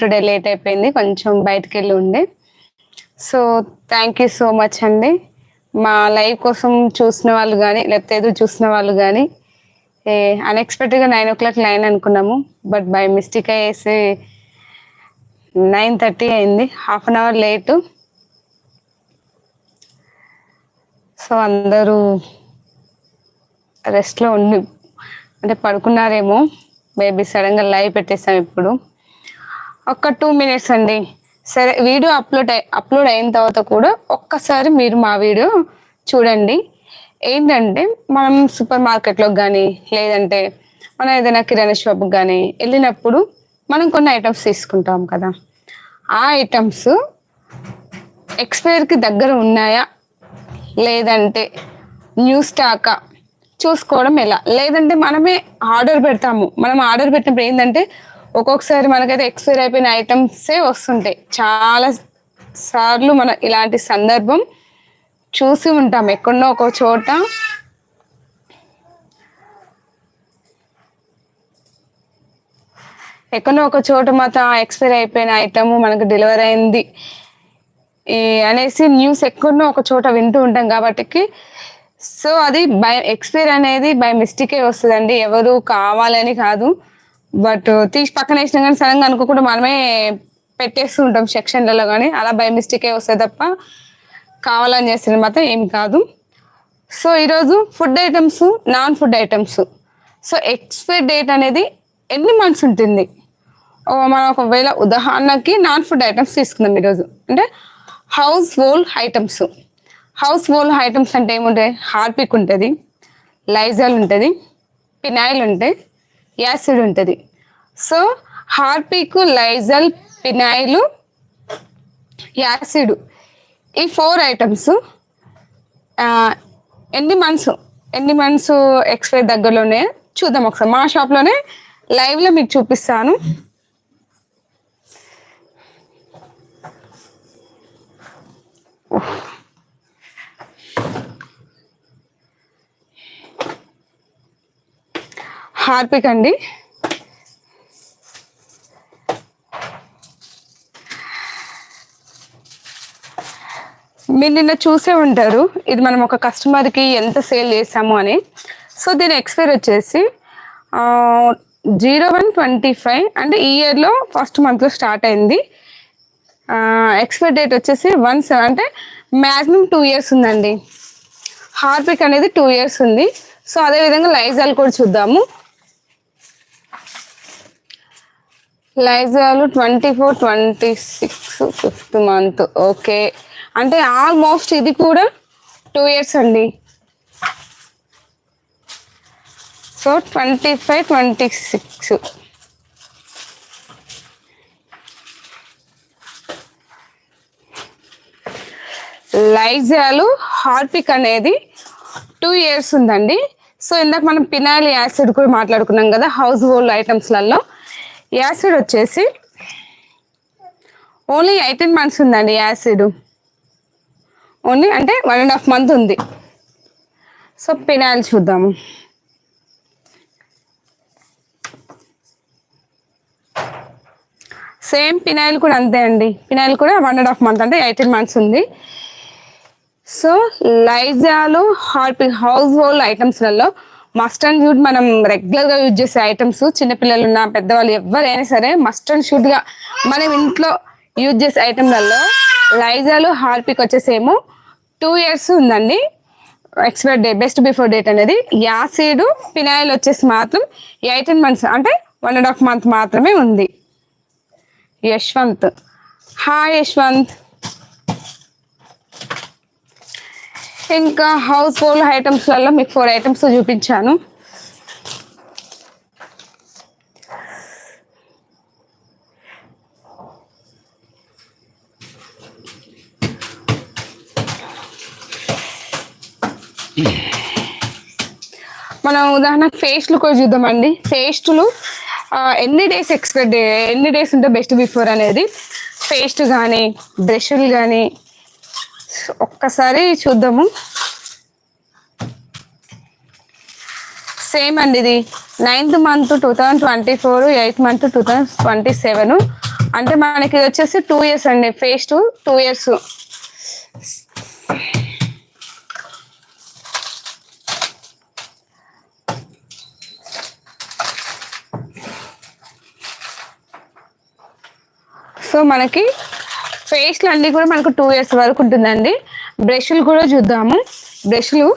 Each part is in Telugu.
టుడే లేట్ అయిపోయింది కొంచెం బయటకు వెళ్ళి ఉండే. So thank you so much అండి. మా లైవ్ కోసం చూసిన వాళ్ళు కానీ లేకపోతే ఏదో చూసిన వాళ్ళు కానీ అన్ఎక్స్పెక్టెడ్గా నైన్ ఓ క్లాక్ లైన్ అనుకున్నాము బట్ బై మిస్టేక్ అయ్యేసి నైన్ థర్టీ అయింది half an hour late so అందరూ రెస్ట్లో ఉండి అంటే పడుకున్నారేమో బేబీ సడన్గా లైవ్ పెట్టేసాం ఇప్పుడు. ఒక టూ మినిట్స్ అండి. సరే వీడియో అప్లోడ్ అయి అప్లోడ్ అయిన తర్వాత కూడా ఒక్కసారి మీరు మా వీడియో చూడండి. ఏంటంటే మనం సూపర్ మార్కెట్లో కానీ లేదంటే మనం ఏదైనా కిరాణా షాప్కి కానీ వెళ్ళినప్పుడు మనం కొన్ని ఐటమ్స్ తీసుకుంటాం కదా. ఆ ఐటమ్స్ ఎక్స్పైర్కి దగ్గర ఉన్నాయా? లేదంటే న్యూ స్టాకా చూసుకోవడం ఎలా? లేదంటే మనమే ఆర్డర్ పెడతాము. మనం ఆర్డర్ పెట్టినప్పుడు ఏంటంటే ఒక్కొక్కసారి మనకైతే ఎక్స్పైర్ అయిపోయిన ఐటమ్సే వస్తుంటాయి. చాలా సార్లు మన ఇలాంటి సందర్భం చూసి ఉంటాం ఎక్కడో ఒక చోట. ఎక్కడో ఒక చోట మాత్రం ఎక్స్పైర్ అయిపోయిన ఐటమ్ మనకు డెలివరీ అయింది. అనేసి న్యూస్ ఎక్కడో ఒక చోట వింటూ ఉంటాం కాబట్టి సో అది బై ఎక్స్పైర్ అనేది బై మిస్టేకే వస్తుందండి. ఎవరు కావాలని కాదు. బట్ తీసి పక్కన వేసినా కానీ సడన్గా అనుకోకుండా మనమే పెట్టేస్తూ ఉంటాం సెక్షన్లలో కానీ. అలా బై మిస్టేకే వస్తే తప్ప కావాలని చేస్తుంది మాత్రం ఏం కాదు. సో ఈరోజు food items non food items. So expire date అనేది ఎన్ని మంత్స్ ఉంటుంది? మనం ఒకవేళ ఉదాహరణకి నాన్ ఫుడ్ ఐటమ్స్ తీసుకుందాం ఈరోజు. అంటే household items. Household items అంటే ఏముంటాయి? హార్పిక్ ఉంటుంది లైజాల్ ఉంటుంది పినాయిల్ ఉంటాయి యాసిడ్ ఉంటుంది. So Harpic Lysol phenyl acid ఈ ఫోర్ ఐటమ్స్ ఎన్ని మంత్స్ ఎన్ని మంత్స్ ఎక్స్పైర్ దగ్గరలోనే చూద్దాం ఒకసారి. మా షాప్లోనే లైవ్లో మీకు చూపిస్తాను. హార్పిక్ అండి మీరు నిన్న చూసే ఉంటారు ఇది మనం ఒక కస్టమర్కి ఎంత సేల్ చేసాము అని. సో దీని ఎక్స్పైర్ వచ్చేసి జీరో వన్ ట్వంటీ ఫైవ్ అంటే ఈ ఇయర్లో ఫస్ట్ మంత్లో స్టార్ట్ అయింది. ఎక్స్పైర్ డేట్ వచ్చేసి వన్ సెవెన్ అంటే మ్యాక్సిమం టూ ఇయర్స్ ఉందండి. హార్పిక్ అనేది టూ ఇయర్స్ ఉంది. సో అదేవిధంగా లైజాల్ కూడా చూద్దాము. Lysol twenty four twenty six fifth month. Okay. అంటే ఆల్మోస్ట్ ఇది కూడా టూ ఇయర్స్ అండి. So twenty five twenty six. Lysol Harpic అనేది టూ ఇయర్స్ ఉందండి. సో ఇందాక మనం పినాయిల్ యాసిడ్ కూడా మాట్లాడుకున్నాం కదా హౌస్ హోల్డ్ ఐటమ్స్లలో. యాసిడ్ వచ్చేసి ఓన్లీ ఎయిటీన్ మంత్స్ ఉందండి యాసిడ్. ఓన్లీ అంటే వన్ అండ్ హాఫ్ మంత్ ఉంది. సో పినాయిల్ చూద్దాము. సేమ్ పినాయిల్ కూడా అంతే అండి. పినాయిల్ కూడా వన్ అండ్ హాఫ్ మంత్ అంటే ఎయిటీన్ మంత్స్ ఉంది. So Lysol Harpic household ఐటమ్స్లలో మస్ట్ అండ్ షూట్ మనం రెగ్యులర్గా యూజ్ చేసే ఐటమ్స్ చిన్నపిల్లలు ఉన్న పెద్దవాళ్ళు ఎవరైనా సరే మస్ట్ అండ్ షూట్గా మనం ఇంట్లో యూజ్ చేసే ఐటమ్లలో లైజాలు హార్పిక్ వచ్చేసేమో టూ ఇయర్స్ ఉందండి. Expire day best before date అనేది. యాసిడ్ పినాయిల్ వచ్చేసి మాత్రం ఎయిటీన్ మంత్స్ అంటే వన్ అండ్ హాఫ్ మంత్ మాత్రమే ఉంది. యశ్వంత్. హాయ్ యశ్వంత్. ఇంకా హౌస్ హోల్డ్ ఐటమ్స్లలో మీకు ఫోర్ ఐటమ్స్ చూపించాను. మనం ఉదాహరణ ఫేస్ట్లు కూడా చూద్దామండి. ఫేస్ట్లు ఎన్ని డేస్ ఎక్స్పెక్ట్ ఎన్ని డేస్ ఉంటే బెస్ట్ బిఫోర్ అనేది పేస్ట్ కానీ బ్రష్లు కానీ ఒక్కసారి చూద్దాము. సేమ్ అండి ఇది. Ninth month two thousand twenty four eighth month two thousand twenty seven అంటే మనకి ఇది వచ్చేసి టూ ఇయర్స్ అండి paste to two years so మనకి ఫేస్లు అన్నీ కూడా మనకు టూ ఇయర్స్ వరకు ఉంటుందండి. బ్రష్లు కూడా చూద్దాము. బ్రష్లు.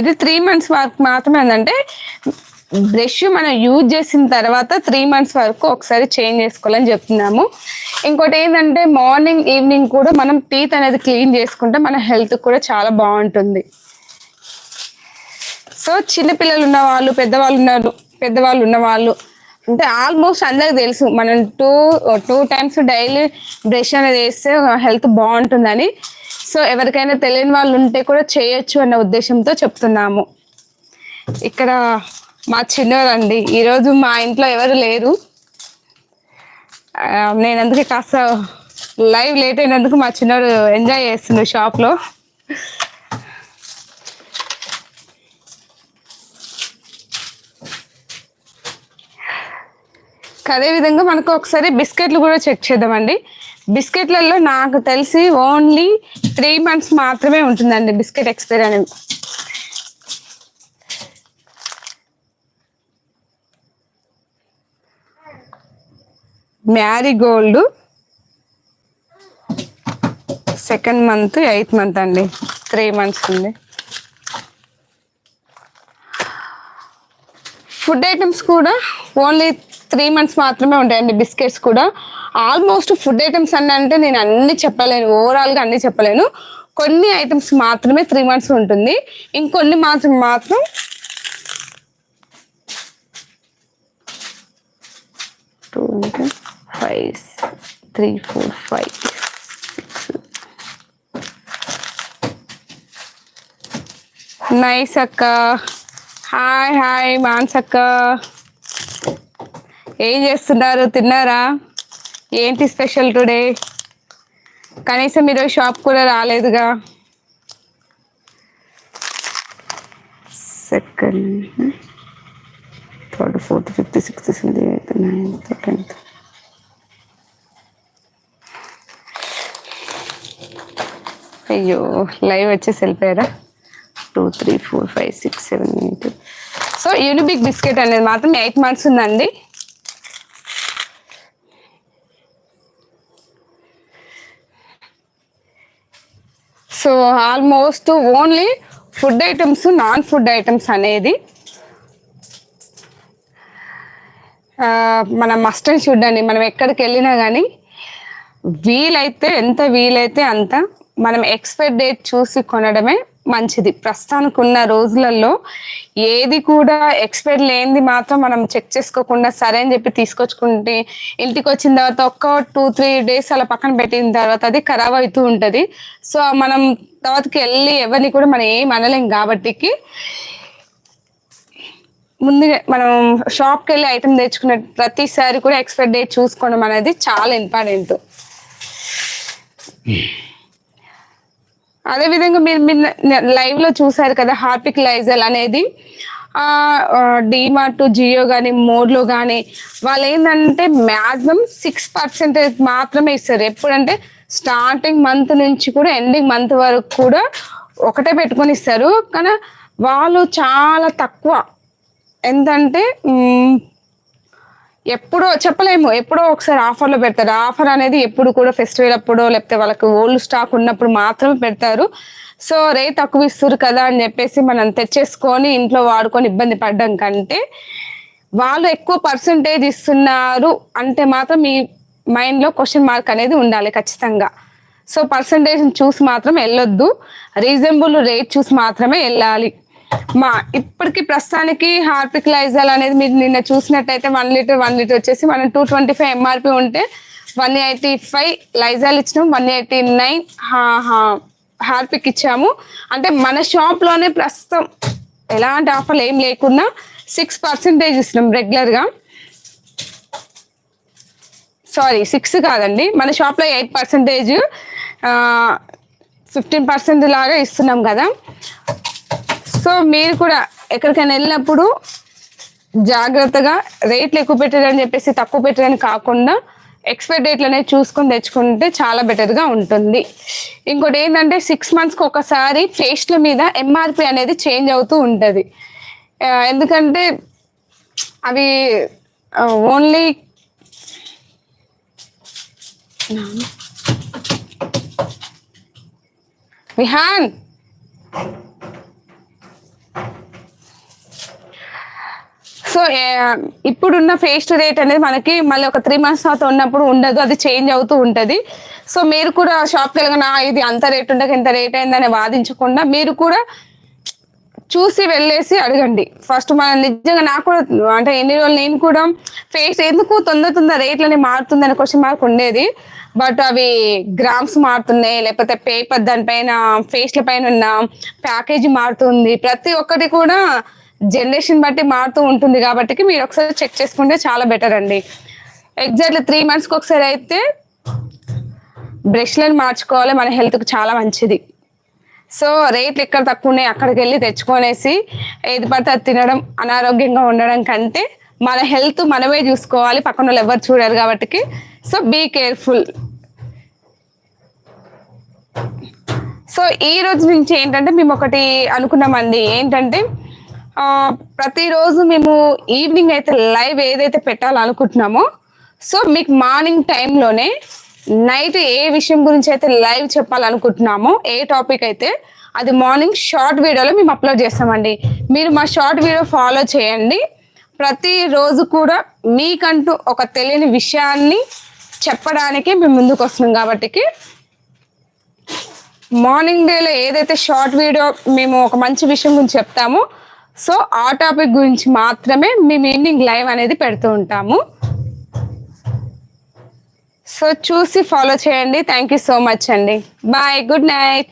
ఇది త్రీ మంత్స్ వరకు మాత్రమే ఉందంటే బ్రష్ మనం యూజ్ చేసిన తర్వాత త్రీ మంత్స్ వరకు ఒకసారి చేంజ్ చేసుకోవాలని చెప్తున్నాము. ఇంకోటి ఏంటంటే మార్నింగ్ ఈవినింగ్ కూడా మనం టీత్ అనేది క్లీన్ చేసుకుంటే మన హెల్త్ కూడా చాలా బాగుంటుంది. సో చిన్నపిల్లలు ఉన్న వాళ్ళు పెద్దవాళ్ళు ఉన్నారు పెద్దవాళ్ళు ఉన్న వాళ్ళు అంటే ఆల్మోస్ట్ అందరికి తెలుసు. మనం two two times daily brush అనేది వేస్తే హెల్త్ బాగుంటుందని. సో ఎవరికైనా తెలియని వాళ్ళు ఉంటే కూడా చేయొచ్చు అన్న ఉద్దేశంతో చెప్తున్నాము. ఇక్కడ మా చిన్నవారండి ఈరోజు మా ఇంట్లో ఎవరు లేరు. నేను అందుకే కాస్త లైవ్ లేట్ అయినందుకు మా చిన్నోడు ఎంజాయ్ చేస్తున్నాడు షాప్లో అదే విధంగా మనకు ఒకసారి బిస్కెట్లు కూడా చెక్ చేద్దామండి. బిస్కెట్లలో నాకు తెలిసి ఓన్లీ త్రీ మంత్స్ మాత్రమే ఉంటుందండి బిస్కెట్ ఎక్స్పైర్ అనేది. Marigold second month eighth month అండి. త్రీ మంత్స్ ఉంది. ఫుడ్ ఐటమ్స్ కూడా ఓన్లీ త్రీ మంత్స్ మాత్రమే ఉంటాయండి బిస్కెట్స్ కూడా. ఆల్మోస్ట్ ఫుడ్ ఐటమ్స్ అన్న అంటే నేను అన్ని చెప్పలేను. ఓవరాల్గా అన్ని చెప్పలేను. కొన్ని ఐటమ్స్ మాత్రమే త్రీ మంత్స్ ఉంటుంది. ఇంకొన్ని మాత్రం మాత్రం two five three four five six. Nice అక్క. హాయ్ హాయ్ మాన్స్ అక్క. ఏం చేస్తున్నారు? తిన్నారా? ఏంటి స్పెషల్ టుడే? కనీసం మీరు షాప్ కూడా రాలేదుగా. Second. Third fourth fifth sixth seventh eighth ninth tenth. అయ్యో లైవ్ వచ్చేసి వెళ్ళిపోయారా? Two three four five six seven eight. So Unibic biscuit అనేది మాత్రం ఎయిట్ మంత్స్ ఉందండి. So almost only food items non food items అనేది మన మస్ట్ అండ్ షుడ్ అండి. మనం ఎక్కడికి వెళ్ళినా కానీ వీలైతే ఎంత వీలైతే అంత మనం ఎక్స్పైర్ డేట్ చూసి కొనడమే మంచిది. ప్రస్తుతానికి ఉన్న రోజులలో ఏది కూడా ఎక్స్పైర్ లేనిది మాత్రం మనం చెక్ చేసుకోకుండా సరే అని చెప్పి తీసుకొచ్చుకుంటే ఇంటికి వచ్చిన తర్వాత ఒక్క టూ త్రీ డేస్ అలా పక్కన పెట్టిన తర్వాత అది ఖరాబ్ అవుతూ ఉంటుంది. సో మనం తర్వాతకి వెళ్ళి ఎవరిని కూడా మనం ఏం అనలేం కాబట్టికి ముందుగా మనం షాప్కి వెళ్ళి ఐటమ్ తెచ్చుకునే ప్రతిసారి కూడా ఎక్స్పైర్ డేట్ చూసుకోవడం అనేది చాలా ఇంపార్టెంట్. అదే విధంగా మీరు మీరు లైవ్లో చూసారు కదా హార్పిక్ లైజల్ అనేది డిమార్ట్ జియో కానీ మోడ్లో కానీ వాళ్ళు ఏంటంటే మ్యాక్సిమం సిక్స్ పర్సెంటేజ్ మాత్రమే ఇస్తారు. ఎప్పుడంటే స్టార్టింగ్ మంత్ నుంచి కూడా ఎండింగ్ మంత్ వరకు కూడా ఒకటే పెట్టుకొని ఇస్తారు. కానీ వాళ్ళు చాలా తక్కువ. ఎంతంటే ఎప్పుడో చెప్పలేము ఎప్పుడో ఒకసారి ఆఫర్లో పెడతారు. ఆఫర్ అనేది ఎప్పుడు కూడా ఫెస్టివల్ అప్పుడో లేకపోతే వాళ్ళకి ఓల్డ్ స్టాక్ ఉన్నప్పుడు మాత్రమే పెడతారు. సో రేట్ తక్కువ ఇస్తారు కదా అని చెప్పేసి మనం తెచ్చేసుకొని ఇంట్లో వాడుకొని ఇబ్బంది పడడం కంటే వాళ్ళు ఎక్కువ పర్సంటేజ్ ఇస్తున్నారు అంటే మాత్రం మీ మైండ్లో క్వశ్చన్ మార్క్ అనేది ఉండాలి ఖచ్చితంగా. సో పర్సంటేజ్ చూసి మాత్రం వెళ్ళొద్దు. రీజనబుల్ రేట్ చూసి మాత్రమే వెళ్ళాలి. మా ఇప్పటికి ప్రస్తుతానికి హార్పిక్ లైజాల్ అనేది మీరు నిన్న చూసినట్టయితే వన్ లీటర్ వన్ లీటర్ వచ్చేసి మనం టూ ట్వంటీ ఫైవ్ ఎంఆర్పి ఉంటే వన్ ఎయిటీ ఫైవ్ లైజాల్ ఇచ్చినాం వన్ ఎయిటీ నైన్ హార్పిక్ ఇచ్చాము. అంటే మన షాప్లోనే ప్రస్తుతం ఎలాంటి ఆఫర్లు ఏం లేకున్నా సిక్స్ పర్సెంటేజ్ ఇస్తున్నాం రెగ్యులర్గా సారీ సిక్స్ కాదండి. మన షాప్లో ఎయిట్ పర్సెంటేజ్ ఫిఫ్టీన్ పర్సెంట్ లాగా ఇస్తున్నాం కదా. సో మీరు కూడా ఎక్కడికైనా వెళ్ళినప్పుడు జాగ్రత్తగా రేట్లు ఎక్కువ పెట్టారని చెప్పేసి తక్కువ పెట్టారని కాకుండా ఎక్స్పైర్ డేట్లు చూసుకొని తెచ్చుకుంటే చాలా బెటర్గా ఉంటుంది. ఇంకోటి ఏంటంటే సిక్స్ మంత్స్కి ఒకసారి పేస్ట్ల మీద ఎంఆర్పి అనేది చేంజ్ అవుతూ ఉంటుంది. ఎందుకంటే అవి ఓన్లీ విహాన్! సో ఇప్పుడున్న ఫేస్ట్ రేట్ అనేది మనకి మళ్ళీ ఒక త్రీ మంత్స్ తర్వాత ఉన్నప్పుడు ఉండదు అది చేంజ్ అవుతూ ఉంటుంది. సో మీరు కూడా షాప్కి వెళ్ళగా ఇది అంత రేట్ ఉండక ఇంత రేట్ అయిందని వాదించకుండా మీరు కూడా చూసి వెళ్ళేసి అడగండి. ఫస్ట్ మనం నిజంగా నాకు కూడా అంటే ఎన్ని రోజులు నేను కూడా ఫేస్ ఎందుకు తొందర తొందర రేట్లని మారుతుందని క్వశ్చన్ మార్క్ ఉండేది. బట్ అవి గ్రామ్స్ మారుతున్నాయి లేకపోతే పేపర్ దానిపైన ఫేస్ల పైన ఉన్న ప్యాకేజీ మారుతుంది. ప్రతి ఒక్కటి కూడా జనరేషన్ బట్టి మారుతూ ఉంటుంది కాబట్టి మీరు ఒకసారి చెక్ చేసుకుంటే చాలా బెటర్ అండి. ఎగ్జాక్ట్లీ త్రీ మంత్స్కి ఒకసారి అయితే బ్రష్లను మార్చుకోవాలి మన హెల్త్కి చాలా మంచిది. సో రేట్లు ఎక్కడ తక్కువ ఉన్నాయి అక్కడికి వెళ్ళి తెచ్చుకొనేసి ఏది పడితే అది తినడం అనారోగ్యంగా ఉండడం కంటే మన హెల్త్ మనమే చూసుకోవాలి పక్కన వాళ్ళు ఎవరు చూడరు కాబట్టి సో బీ కేర్ఫుల్ సో ఈ రోజు నుంచి ఏంటంటే మేము ఒకటి అనుకున్నామండి. ఏంటంటే ప్రతిరోజు మేము ఈవినింగ్ అయితే లైవ్ ఏదైతే పెట్టాలనుకుంటున్నామో సో మీకు మార్నింగ్ టైంలోనే నైట్ ఏ విషయం గురించి అయితే లైవ్ చెప్పాలనుకుంటున్నామో ఏ టాపిక్ అయితే అది మార్నింగ్ షార్ట్ వీడియోలో మేము అప్లోడ్ చేస్తామండి. మీరు మా షార్ట్ వీడియో ఫాలో చేయండి. ప్రతిరోజు కూడా మీకంటూ ఒక తెలియని విషయాన్ని చెప్పడానికి మేము ముందుకు వస్తున్నాం కాబట్టి మార్నింగ్ డేలో ఏదైతే షార్ట్ వీడియో మేము ఒక మంచి విషయం గురించి చెప్తామో సో ఆ టాపిక్ గురించి మాత్రమే మేము ఈవినింగ్ లైవ్ అనేది పెడుతూ ఉంటాము. సో చూసి ఫాలో చేయండి. థ్యాంక్ యూ సో మచ్ అండి. Bye good night.